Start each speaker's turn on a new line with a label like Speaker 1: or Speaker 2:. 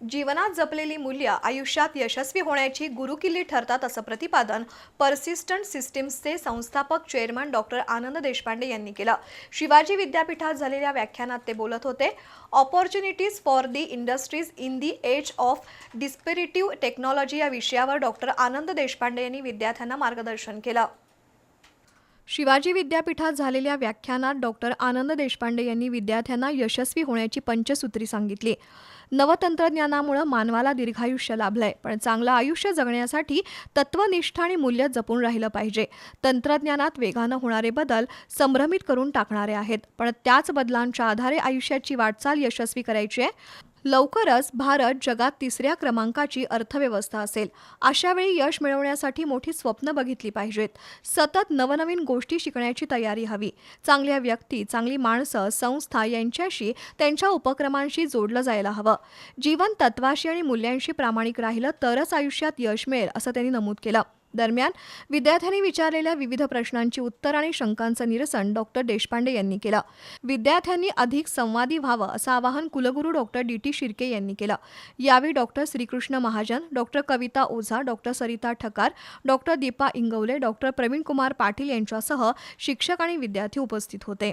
Speaker 1: जीवनात जपलेली मूल्य आयुष्यात यशस्वी होण्याची गुरुकिल्ली ठरतात असं प्रतिपादन पर्सिस्टंट सिस्टीम्सचे संस्थापक चेअरमन डॉक्टर आनंद देशपांडे यांनी केलं. शिवाजी विद्यापीठात झालेल्या व्याख्यानात ते बोलत होते opportunities for the industries in the age of disruptive technology या विषयावर डॉक्टर आनंद देशपांडे यांनी विद्यार्थ्यांना मार्गदर्शन केलं. शिवाजी विद्यापीठात झालेल्या व्याख्यानात डॉक्टर आनंद देशपांडे यांनी विद्यार्थ्यांना यशस्वी होण्याची पंचसूत्री सांगितली. नवतंत्रज्ञानामुळं मानवाला दीर्घायुष्य लाभलंय पण चांगलं आयुष्य जगण्यासाठी तत्वनिष्ठ आणि मूल्य जपून राहिलं पाहिजे. तंत्रज्ञानात वेगानं होणारे बदल संभ्रमित करून टाकणारे आहेत पण त्याच बदलांच्या आधारे आयुष्याची वाटचाल यशस्वी करायची आहे. लवकरच भारत जगात तिसऱ्या क्रमांकाची अर्थव्यवस्था असेल. अशावेळी यश मिळवण्यासाठी मोठी स्वप्न बघितली पाहिजेत. सतत नवनवीन गोष्टी शिकण्याची तयारी हवी. चांगल्या व्यक्ती चांगली माणसं संस्था यांच्याशी त्यांच्या उपक्रमांशी जोडलं जायला हवं. जीवन तत्वाशी आणि मूल्यांशी प्रामाणिक राहिलं तरच आयुष्यात यश मिळेल असं त्यांनी नमूद केलं. दरम्यान विद्यार्थ्यांनी विचारलेल्या विविध प्रश्नांची उत्तर आणि शंकांचं निरसन डॉक्टर देशपांडे यांनी केलं. विद्यार्थ्यांनी अधिक संवादी व्हावं असं आवाहन कुलगुरू डॉक्टर डी. टी. शिर्के यांनी केलं. यावेळी doctor Shrikrishna Mahajan doctor Kavita Ojha doctor Sarita Thakar doctor Deepa Ingawale doctor Pravinkumar Patil यांच्यासह शिक्षक आणि विद्यार्थी उपस्थित होते.